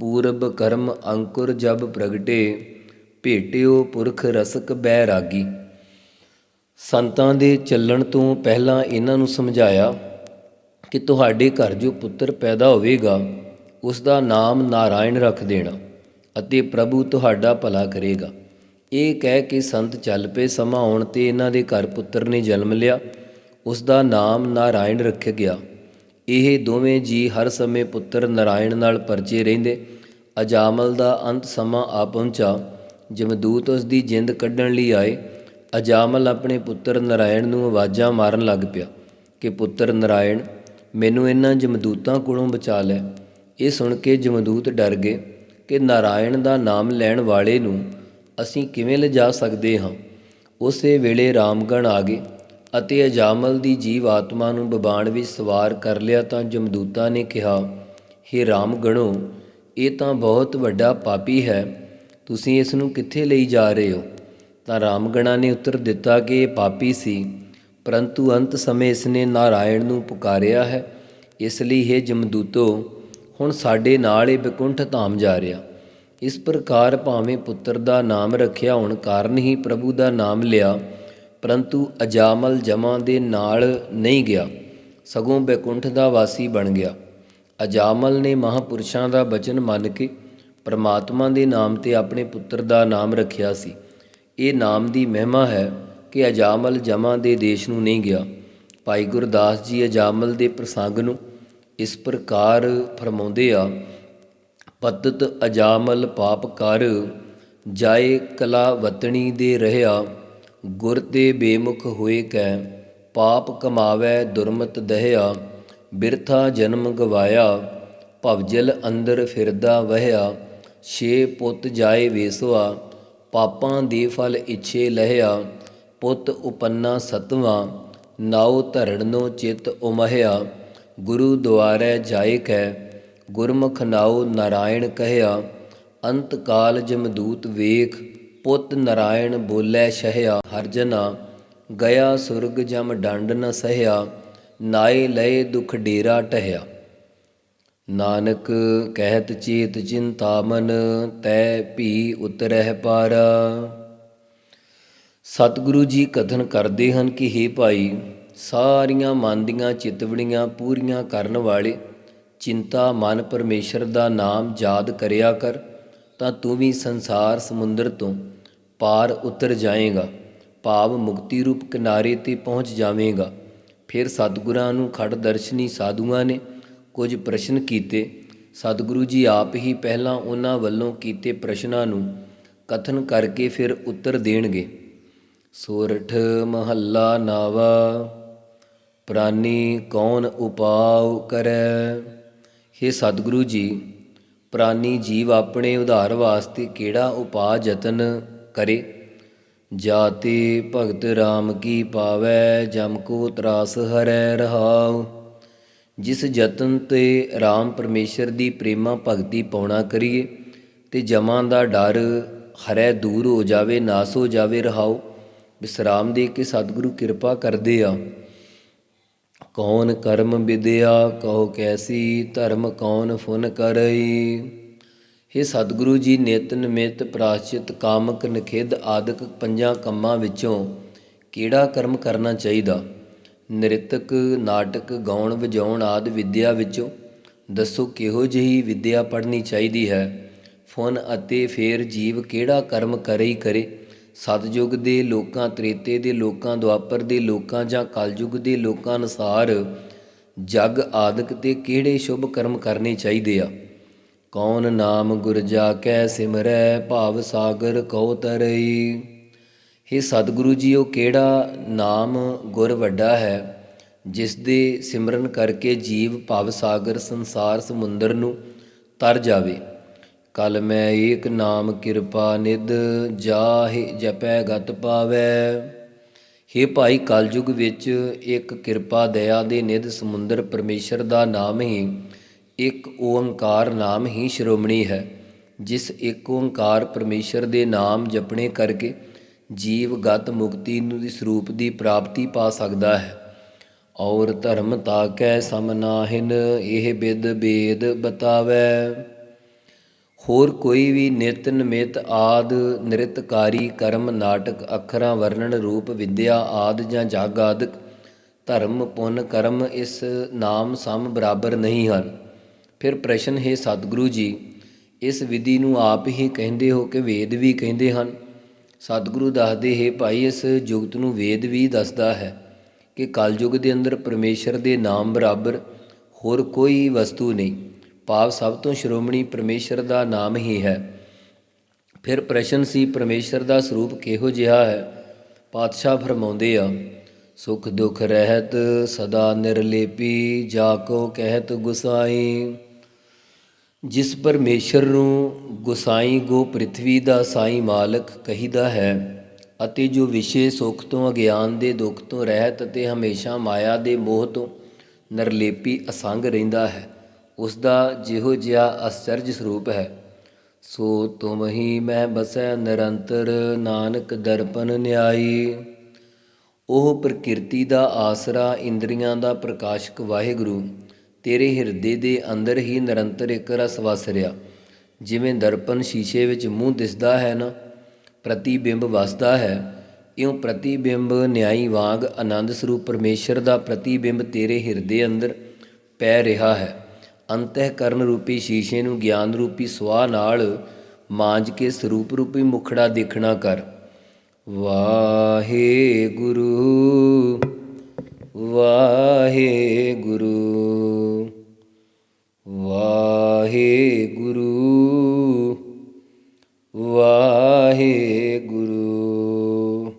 ਪੂਰਬ ਕਰਮ ਅੰਕੁਰ ਜਬ ਪ੍ਰਗਟੇ, ਭੇਟਿਓ ਪੁਰਖ ਰਸਕ ਬੈ ਰਾਗੀ। ਸੰਤਾਂ ਦੇ ਚੱਲਣ ਤੋਂ ਪਹਿਲਾਂ ਇਹਨਾਂ ਨੂੰ ਸਮਝਾਇਆ ਕਿ ਤੁਹਾਡੇ ਘਰ ਜੋ ਪੁੱਤਰ ਪੈਦਾ ਹੋਵੇਗਾ ਉਸ ਦਾ ਨਾਮ ਨਾਰਾਇਣ ਰੱਖ ਦੇਣਾ ਅਤੇ ਪ੍ਰਭੂ ਤੁਹਾਡਾ ਭਲਾ ਕਰੇਗਾ। ਇਹ ਕਹਿ ਕੇ ਸੰਤ ਚੱਲ ਪਏ ਸਮਾਂ ਆਉਣ ਤੇ ਇਹਨਾਂ ਦੇ ਘਰ ਪੁੱਤਰ ਨੇ ਜਨਮ ਲਿਆ। ਉਸ ਦਾ ਨਾਮ ਨਾਰਾਇਣ ਰੱਖਿਆ ਗਿਆ। ਇਹ ਦੋਵੇਂ ਜੀ ਹਰ ਸਮੇਂ ਪੁੱਤਰ ਨਾਰਾਇਣ ਨਾਲ ਪਰਚੇ ਰਹਿੰਦੇ। ਅਜਾਮਲ ਦਾ ਅੰਤ ਸਮਾਂ ਆ ਪਹੁੰਚਾ। ਜਮਦੂਤ ਉਸ ਦੀ ਜਿੰਦ ਕੱਢਣ ਲਈ ਆਏ। ਅਜਾਮਲ ਆਪਣੇ ਪੁੱਤਰ ਨਾਰਾਇਣ ਨੂੰ ਆਵਾਜ਼ਾਂ ਮਾਰਨ ਲੱਗ ਪਿਆ ਕਿ, ਪੁੱਤਰ ਨਾਰਾਇਣ, ਮੈਨੂੰ ਇਹਨਾਂ ਜਮਦੂਤਾਂ ਕੋਲੋਂ ਬਚਾ ਲੈ। ਇਹ ਸੁਣ ਕੇ ਜਮਦੂਤ ਡਰ ਗਏ ਕਿ ਨਾਰਾਇਣ ਦਾ ਨਾਮ ਲੈਣ ਵਾਲੇ ਨੂੰ ਅਸੀਂ ਕਿਵੇਂ ਲਿਜਾ ਸਕਦੇ ਹਾਂ। ਉਸੇ ਵੇਲੇ ਰਾਮਗਣ ਆ ਗਏ ਅਤੇ ਅਜਾਮਲ ਦੀ ਜੀਵ ਆਤਮਾ ਨੂੰ ਬਬਾਣ ਵਿੱਚ ਸਵਾਰ ਕਰ ਲਿਆ ਤਾਂ ਜਮਦੂਤਾਂ ਨੇ ਕਿਹਾ हे ਰਾਮਗਣੋ, ਇਹ ਤਾਂ ਬਹੁਤ ਵੱਡਾ ਪਾਪੀ ਹੈ। ਤੁਸੀਂ ਇਸ ਨੂੰ ਕਿੱਥੇ ਲਈ ਜਾ ਰਹੇ ਹੋ? ਤਾਂ ਰਾਮਗਣਾ ਨੇ ਉੱਤਰ ਦਿੱਤਾ ਕਿ ਇਹ ਪਾਪੀ ਸੀ, ਪਰੰਤੂ ਅੰਤ ਸਮੇਂ ਇਸ ਨੇ ਨਾਰਾਇਣ ਨੂੰ ਪੁਕਾਰਿਆ ਹੈ। ਇਸ ਲਈ ਇਹ ਜਮਦੂਤੋ ਹੁਣ ਸਾਡੇ ਨਾਲ ਇਹ ਬਿਕੁੰਠ ਧਾਮ ਜਾ ਰਿਹਾ। ਇਸ ਪ੍ਰਕਾਰ ਭਾਵੇਂ ਪੁੱਤਰ ਦਾ ਨਾਮ ਰੱਖਿਆ ਹੋਣ, ਕਾਰਨ ਹੀ ਪ੍ਰਭੂ ਦਾ ਨਾਮ ਲਿਆ, ਪਰੰਤੂ ਅਜਾਮਲ ਜਮਾਂ ਦੇ ਨਾਲ ਨਹੀਂ ਗਿਆ। ਸਗੋਂ ਬੈਕੁੰਠ ਦਾ ਵਾਸੀ ਬਣ ਗਿਆ। ਅਜਾਮਲ ਨੇ ਮਹਾਪੁਰਸ਼ਾਂ ਦਾ ਬਚਨ ਮੰਨ ਕੇ ਪਰਮਾਤਮਾ ਦੇ ਨਾਮ ਤੇ ਆਪਣੇ ਪੁੱਤਰ ਦਾ ਨਾਮ ਰੱਖਿਆ ਸੀ। ਇਹ ਨਾਮ ਦੀ ਮਹਿਮਾ ਹੈ ਕਿ ਅਜਾਮਲ ਜਮਾਂ ਦੇ ਦੇਸ਼ ਨੂੰ ਨਹੀਂ ਗਿਆ। ਭਾਈ ਗੁਰਦਾਸ ਜੀ ਅਜਾਮਲ ਦੇ ਪ੍ਰਸੰਗ ਨੂੰ ਇਸ ਪ੍ਰਕਾਰ ਫਰਮਾਉਂਦੇ ਆ, ਪਤਤ ਅਜਾਮਲ ਪਾਪ ਕਰ, ਜਾਏ ਕਲਾ ਵਤਣੀ ਦੇ ਰਹਿਆ, ਗੁਰ ਤੇ ਬੇਮੁਖ ਹੋਏ ਕੈ, ਪਾਪ ਕਮਾਵੈ ਦੁਰਮਤ ਦਹਿਆ, ਬਿਰਥਾ ਜਨਮ ਗਵਾਇਆ ਭਵਜਲ ਅੰਦਰ ਫਿਰਦਾ ਵਹਿਆ, ਛੇ ਪੁੱਤ ਜਾਏ ਵੇਸਵਾ, ਪਾਪਾਂ ਦੇ ਫਲ ਇੱਛੇ ਲਹਿਆ, ਪੁੱਤ ਉਪੰਨਾ ਸਤਵਾਂ, ਨਾਉ ਧਰਣਨੋ ਚਿਤ ਉਮਹਿਆ ਗੁਰੂ ਦੁਆਰੈ ਜਾਏ ਕੈ, ਗੁਰਮੁਖ ਨਾਉ ਨਾਰਾਇਣ ਕਹਿਆ, ਅੰਤ ਕਾਲ ਜਮਦੂਤ ਵੇਖ, ਪੁੱਤ ਨਾਰਾਇਣ ਬੋਲੇ ਸ਼ਹਿਆ ਹਰਜਨਾ ਗਿਆ ਸੁਰਗ ਜਮ ਡੰਡ ਨ ਸਹਿਆ, ਨਾਏ ਲਏ ਦੁਖ ਡੇਰਾ ਟਹਿਆ। ਨਾਨਕ ਕਹਿਤ ਚੇਤ ਚਿੰਤਾ ਮਨ ਤੈ ਭੀ ਉਤਰਹਿ ਪਾਰਾ। ਸਤਿਗੁਰੂ ਜੀ ਕਥਨ ਕਰਦੇ ਹਨ ਕਿ हे ਭਾਈ ਸਾਰੀਆਂ ਮਨ ਦੀਆਂ ਚਿਤਵਣੀਆਂ ਪੂਰੀਆਂ ਕਰਨ ਵਾਲੇ, ਚਿੰਤਾ ਮਨ ਪਰਮੇਸ਼ਰ ਦਾ ਨਾਮ ਯਾਦ ਕਰਿਆ ਕਰ, ਤਾਂ ਤੂੰ ਵੀ ਸੰਸਾਰ ਸਮੁੰਦਰ ਤੋਂ ਪਾਰ ਉਤਰ ਜਾਏਗਾ। ਭਾਵ ਮੁਕਤੀ ਰੂਪ ਕਿਨਾਰੇ ਤੇ ਪਹੁੰਚ ਜਾਵੇਂਗਾ। ਫਿਰ ਸਤਿਗੁਰਾਂ ਨੂੰ ਖੜ ਦਰਸ਼ਨੀ ਸਾਧੂਆਂ ਨੇ ਕੁਝ ਪ੍ਰਸ਼ਨ ਕੀਤੇ। ਸਤਿਗੁਰੂ ਜੀ ਆਪ ਹੀ ਪਹਿਲਾਂ ਉਹਨਾਂ ਵੱਲੋਂ ਕੀਤੇ ਪ੍ਰਸ਼ਨਾਂ ਨੂੰ ਕਥਨ ਕਰਕੇ ਫਿਰ ਉੱਤਰ ਦੇਣਗੇ। ਸੋਰਠ ਮਹੱਲਾ ਨਾਵਾ। ਪ੍ਰਾਨੀ ਕੌਣ ਉਪਾਉ ਕਰੈ? हे ਸਤਿਗੁਰੂ ਜੀ, ਪ੍ਰਾਨੀ ਜੀਵ ਆਪਣੇ ਉਧਾਰ ਵਾਸਤੇ ਕਿਹੜਾ ਉਪਾਅ ਯਤਨ ਕਰੇ? ਜਾਤੇ ਭਗਤ RAM ਕੀ ਪਾਵੈ, ਜਮ ਕੋ ਤਰਾਸ ਹਰੈ ਰਹਾਉ। ਜਿਸ ਯਤਨ ਤੇ RAM ਪਰਮੇਸ਼ਰ ਦੀ ਪ੍ਰੇਮਾ ਭਗਤੀ ਪਾਉਣਾ ਕਰੀਏ, ਤੇ ਜਮਾਂ ਦਾ ਡਰ ਹਰੈ ਦੂਰ ਹੋ ਜਾਵੇ, ਨਾਸ ਹੋ ਜਾਵੇ ਰਹਾਉ। ਵਿਸਰਾਮ ਦੇ ਕੇ ਸਤਿਗੁਰੂ ਕਿਰਪਾ ਕਰਦੇ ਆ। ਕੌਣ ਕਰਮ ਵਿਦਿਆ, ਕਹੋ ਕੈਸੀ ਧਰਮ ਕੌਣ ਫੁਨ ਕਰਈ। हे ਸਤਿਗੁਰੂ ਜੀ, ਨਿਤ ਨਿਮਿਤ ਪ੍ਰਾਸ਼ਚਿਤ ਕਾਮਕ ਨਖਿਦ ਆਦਿਕ ਪੰਜਾਂ ਕੰਮਾਂ ਵਿੱਚੋਂ ਕਿਹੜਾ ਕਰਮ ਕਰਨਾ ਚਾਹੀਦਾ? ਨ੍ਰਿਤਕ, ਨਾਟਕ, ਗਾਉਣ, ਵਜਾਉਣ ਆਦਿ ਵਿਦਿਆ ਵਿੱਚੋਂ ਦੱਸੋ ਕਿਹੋ ਜਿਹੀ ਵਿਦਿਆ ਪੜ੍ਹਨੀ ਚਾਹੀਦੀ ਹੈ? ਫੁਨ ਅਤੇ ਫੇਰ ਜੀਵ ਕਿਹੜਾ ਕਰਮ ਕਰੇ ਹੀ ਕਰੇ? ਸਤਜੁਗ ਦੇ ਲੋਕਾਂ, ਤ੍ਰੇਤੇ ਦੇ ਲੋਕਾਂ, ਦੁਆਪਰ ਦੇ ਲੋਕਾਂ ਜਾਂ ਕਲਯੁਗ ਦੇ ਲੋਕਾਂ ਅਨੁਸਾਰ ਜਗ ਆਦਿਕ ਤੇ ਕਿਹੜੇ ਸ਼ੁਭ ਕਰਮ ਕਰਨੇ ਚਾਹੀਦੇ ਆ? ਕੌਣ ਨਾਮ ਗੁਰ ਜਾ ਕੈ ਸਿਮਰੈ, ਭਾਵ ਸਾਗਰ ਕਉ ਤਰਈ? हे ਸਤਿਗੁਰੂ ਜੀ, ਉਹ ਕਿਹੜਾ ਨਾਮ ਗੁਰ ਵੱਡਾ ਹੈ, ਜਿਸ ਦੇ ਸਿਮਰਨ ਕਰਕੇ ਜੀਵ ਭਵ ਸਾਗਰ ਸੰਸਾਰ ਸਮੁੰਦਰ ਨੂੰ ਤਰ ਜਾਵੇ? ਕਲ ਮੈਂ ਏਕ ਨਾਮ ਕਿਰਪਾ ਨਿਧ ਜਾਹਿ ਜਪੈ ਗਤ ਪਾਵੈ। ਹੇ ਭਾਈ ਕਲਯੁਗ ਵਿੱਚ ਇੱਕ ਕਿਰਪਾ ਦਇਆ ਦੇ ਨਿਧ ਸਮੁੰਦਰ ਪਰਮੇਸ਼ਰ ਦਾ ਨਾਮ ਹੀ, ਇੱਕ ਓੰਕਾਰ ਨਾਮ ਹੀ ਸ਼੍ਰੋਮਣੀ ਹੈ, ਜਿਸ ਇੱਕ ਓੰਕਾਰ ਪਰਮੇਸ਼ਰ ਦੇ ਨਾਮ ਜਪਣੇ ਕਰਕੇ ਜੀਵ ਗਤ ਮੁਕਤੀ ਨੂੰ ਦੀ ਸਰੂਪ ਦੀ ਪ੍ਰਾਪਤੀ ਪਾ ਸਕਦਾ ਹੈ। ਔਰ ਧਰਮ ਤਾਕੈ ਸਮਨਾਹਿਨ ਇਹ ਬਿਦ ਬੇਦ ਬਤਾਵੈ। ਹੋਰ ਕੋਈ ਵੀ ਨਿਤ ਨਿਮਿਤ ਆਦ ਨਿਰਤਕਾਰੀ ਕਰਮ ਨਾਟਕ ਅੱਖਰਾਂ ਵਰਣਨ ਰੂਪ ਵਿਦਿਆ ਆਦ ਜਾਂ ਜਗ ਆਦਿਕ ਧਰਮ ਪੁੰਨ ਕਰਮ ਇਸ ਨਾਮ ਸਮ ਬਰਾਬਰ ਨਹੀਂ ਹਨ। ਫਿਰ ਪ੍ਰਸ਼ਨ, ਹੈ ਸਤਿਗੁਰੂ ਜੀ, ਇਸ ਵਿਧੀ ਨੂੰ ਆਪ ਹੀ ਕਹਿੰਦੇ ਹੋ ਕਿ ਵੇਦ ਵੀ ਕਹਿੰਦੇ ਹਨ? ਸਤਿਗੁਰੂ ਦੱਸਦੇ, ਹੈ ਭਾਈ, ਇਸ ਜੁਗਤ ਨੂੰ ਵੇਦ ਵੀ ਦੱਸਦਾ ਹੈ ਕਿ ਕਲਯੁਗ ਦੇ ਅੰਦਰ ਪਰਮੇਸ਼ਰ ਦੇ ਨਾਮ ਬਰਾਬਰ ਹੋਰ ਕੋਈ ਵਸਤੂ ਨਹੀਂ। ਭਾਵ ਸਭ ਤੋਂ ਸ਼੍ਰੋਮਣੀ ਪਰਮੇਸ਼ਰ ਦਾ ਨਾਮ ਹੀ ਹੈ। ਫਿਰ ਪ੍ਰਸ਼ਨ ਸੀ, ਪਰਮੇਸ਼ਰ ਦਾ ਸਰੂਪ ਕਿਹੋ ਜਿਹਾ ਹੈ? ਪਾਤਸ਼ਾਹ ਫਰਮਾਉਂਦੇ ਆ, ਸੁਖ ਦੁਖ ਰਹਿਤ ਸਦਾ ਨਿਰਲੇਪੀ ਜਾ ਕੋ ਕਹਿਤ ਗੁਸਾਈ। ਜਿਸ ਪਰਮੇਸ਼ਰ ਨੂੰ ਗੁਸਾਈ ਗੋ ਪ੍ਰਿਥਵੀ ਦਾ ਸਾਈ ਮਾਲਕ ਕਹੀਦਾ ਹੈ, ਅਤੇ ਜੋ ਵਿਸ਼ੇ ਸੁਖ ਤੋਂ, ਅਗਿਆਨ ਦੇ ਦੁੱਖ ਤੋਂ ਰਹਿਤ ਅਤੇ ਹਮੇਸ਼ਾ ਮਾਇਆ ਦੇ ਮੋਹ ਤੋਂ ਨਿਰਲੇਪੀ ਅਸੰਗ ਰਹਿੰਦਾ ਹੈ ਉਸ ਦਾ ਜਿਹੋ ਜਿਹਾ ਅਸਚਰਜ ਸਰੂਪ ਹੈ। ਸੋ ਤੁਮ ਹੀ ਮੈਂ ਬਸੈ ਨਿਰੰਤਰ, ਨਾਨਕ ਦਰਪਨ ਨਿਆਈ। ਉਹ ਪ੍ਰਕਿਰਤੀ ਦਾ ਆਸਰਾ ਇੰਦਰੀਆਂ ਦਾ ਪ੍ਰਕਾਸ਼ਕ ਵਾਹਿਗੁਰੂ, ਤੇਰੇ ਹਿਰਦੇ ਦੇ ਅੰਦਰ ਹੀ ਨਿਰੰਤਰ ਇੱਕ ਰਸ ਵਸ ਰਿਹਾ ਜਿਵੇਂ ਦਰਪਨ ਸ਼ੀਸ਼ੇ ਵਿੱਚ ਮੂੰਹ ਦਿਸਦਾ ਹੈ ਨਾ, ਪ੍ਰਤੀਬਿੰਬ ਵਸਦਾ ਹੈ। ਇਉਂ ਪ੍ਰਤੀਬਿੰਬ ਨਿਆਈ ਵਾਂਗ ਆਨੰਦ ਸਰੂਪ ਪਰਮੇਸ਼ਰ ਦਾ ਪ੍ਰਤੀਬਿੰਬ ਤੇਰੇ ਹਿਰਦੇ ਅੰਦਰ ਪੈ ਰਿਹਾ ਹੈ। ਅੰਤঃਕਰਨ ਰੂਪੀ ਸ਼ੀਸ਼ੇ ਨੂੰ ਗਿਆਨ ਰੂਪੀ ਸਵਾਹ ਨਾਲ ਮਾਂਜ ਕੇ ਸਰੂਪ ਰੂਪੀ ਮੁਖੜਾ ਦੇਖਣਾ ਕਰ। ਵਾਹਿਗੁਰੂ ਵਾਹਿਗੁਰੂ ਵਾਹਿਗੁਰੂ ਵਾਹਿਗੁਰੂ ਵਾਹਿਗੁਰੂ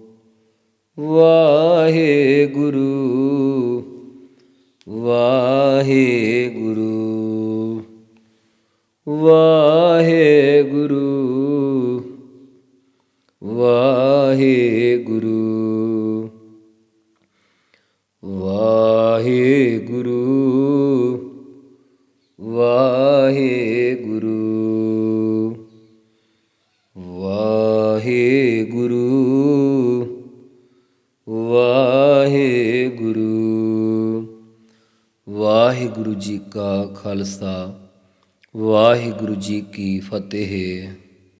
ਫਤਿਹ।